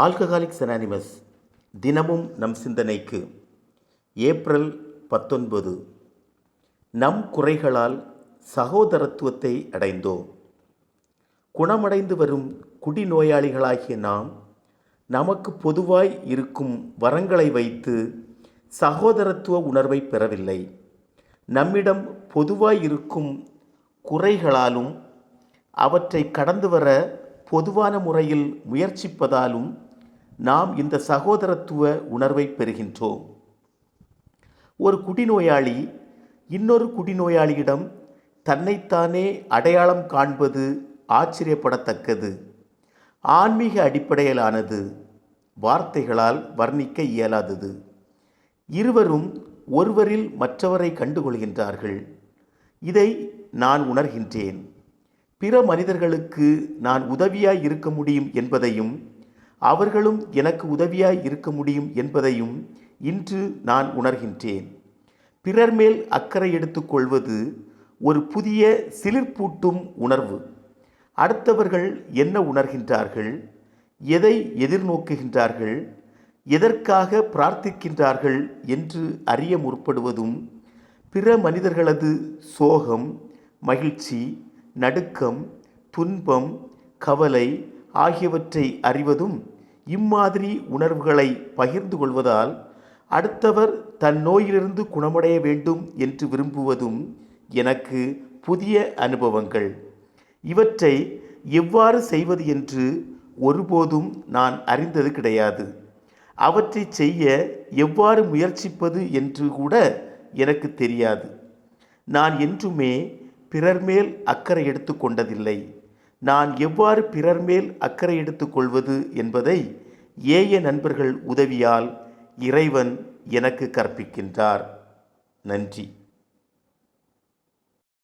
Alcoholics anonymous தினமும் நம் சிந்தனைக்கு ஏப்ரல் பத்தொன்பது. நம் குறைகளால் சகோதரத்துவத்தை அடைந்தோம். குணமடைந்து வரும் குடிநோயாளிகளாகிய நாம் நமக்கு பொதுவாய் இருக்கும் வரங்களை வைத்து சகோதரத்துவ உணர்வை பெறவில்லை. நம்மிடம் பொதுவாய் இருக்கும் குறைகளாலும் அவற்றை கடந்து வர பொதுவான முறையில் முயற்சிப்பதாலும் நாம் இந்த சகோதரத்துவ உணர்வை பெறுகின்றோம். ஒரு குடிநோயாளி இன்னொரு குடிநோயாளியிடம் தன்னைத்தானே அடையாளம் காண்பது ஆச்சரியப்படத்தக்கது. ஆன்மீக அடிப்படையிலானது வார்த்தைகளால் வர்ணிக்க இயலாதது. இருவரும் ஒருவரில் மற்றவரை கண்டுகொள்கின்றார்கள். இதை நான் உணர்கின்றேன். பிற மனிதர்களுக்கு நான் உதவியாய் இருக்க முடியும் என்பதையும் அவர்களும் எனக்கு உதவியாய் இருக்க முடியும் என்பதையும் இன்று நான் உணர்கின்றேன். பிறர் மேல் அக்கறை எடுத்துக்கொள்வது ஒரு புதிய சிலிர்ப்பூட்டும் உணர்வு. அடுத்தவர்கள் என்ன உணர்கின்றார்கள்? எதை எதிர்நோக்குகின்றார்கள்? எதற்காக பிரார்த்திக்கின்றார்கள் என்று அறிய முற்படுவதும் பிற மனிதர்களது சோகம் மகிழ்ச்சி நடுக்கம் துன்பம் கவலை ஆகியவற்றை அறிவதும் இம்மாதிரி உணர்வுகளை பகிர்ந்து கொள்வதால் அடுத்தவர் தன் நோயிலிருந்து குணமடைய வேண்டும் என்று விரும்புவதும் எனக்கு புதிய அனுபவங்கள். இவற்றை எவ்வாறு செய்வது என்று ஒருபோதும் நான் அறிந்தது கிடையாது. அவற்றை செய்ய எவ்வாறு முயற்சிப்பது என்று கூட எனக்கு தெரியாது. நான் என்றுமே பிறர் மேல் அக்கறை எடுத்துக்கொண்டதில்லை நான் எவ்வாறு பிறர் மேல் அக்கறை எடுத்துக்கொள்வது என்பதை ஏய நண்பர்கள் உதவியால் இறைவன் எனக்கு கற்பிக்கின்றார். நன்றி.